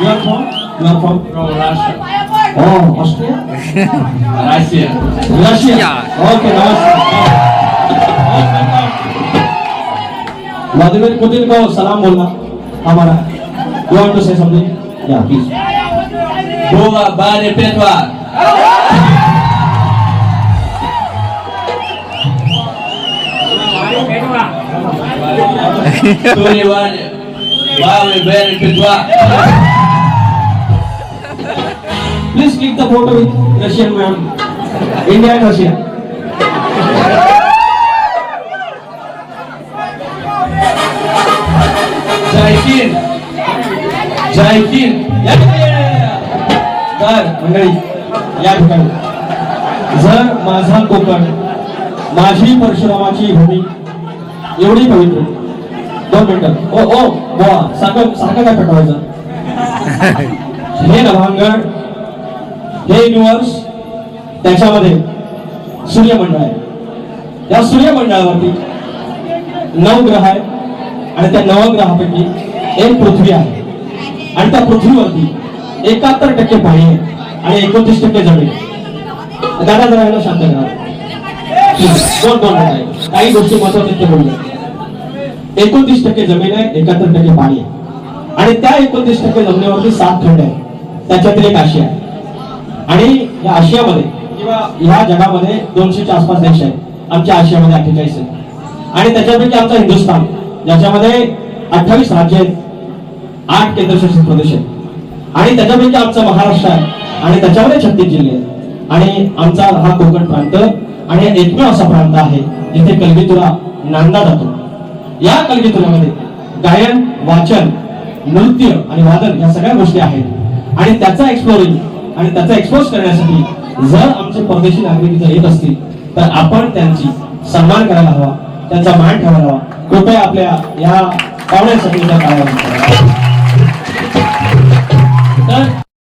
You are from? You are from? From Russia. Oh, Austria? Russia. Russia. Russia. Okay, नमस्कार. Vladimir Putin को सलाम बोलना हमारा You want to say something? Yeah, please. Boa Bane Petwa. Turi Bane. Bawe Bane Petwa. Click the photo with Russian ma'am. India and Russia. Jai Hind. Jai Hind. तर मंडळी या ठिकाणी जर माझा कोकण माझी परशुरामाची भूमी एवढी पवित्र दोन मिनिटं ओ ओ बोवा सारखं सारखं काय पेटवायचं हे नभांगण हे युनिवर्स त्याच्यामध्ये सूर्यमंडळ आहे. या सूर्यमंडळावरती नऊ ग्रह आहे आणि त्या नवग्रहापैकी एक पृथ्वी आहे. आणि त्या पृथ्वीवरती एकाहत्तर टक्के पाणी आहे आणि एकोणतीस टक्के जमीन आहे. दादा जरा याला शांत करा दोन दोन आहे. काही गोष्टी महत्त्वाच्या ते बोलूया. एकोणतीस टक्के जमीन आहे एकाहत्तर टक्के पाणी आहे. आणि त्या एकोणतीस टक्के जमिनीवरती सात खंड आहे त्याच्यातील एक आशिया आहे. आणि या आशियामध्ये किंवा ह्या जगामध्ये दोनशेच्या आसपास देश आहेत. आमच्या आशियामध्ये अठ्ठेचाळीस आहेत. आणि त्याच्यापैकी आमचा हिंदुस्थान ज्याच्यामध्ये अठ्ठावीस राज्य आहेत आठ केंद्रशासित प्रदेश आहेत. आणि त्याच्यापैकी आमचा महाराष्ट्र आहे आणि त्याच्यामध्ये छत्तीस जिल्हे आहेत. आणि आमचा हा कोकण प्रांत आणि एकमेव असा प्रांत आहे जिथे कलगीतुरा नांदा जातो. या कलगीतुऱ्यामध्ये गायन वाचन नृत्य आणि वादन या सगळ्या गोष्टी आहेत. आणि त्याचा एक्सप्लोरिंग आणि त्याचा एक्सपोज करण्यासाठी जर आमचे परदेशी नागरिक इथं येत असतील तर आपण त्यांची सन्मान करायला हवा त्यांचा मान ठेवायला हवा. कृपया आपल्या या पाहुण्यासाठी तर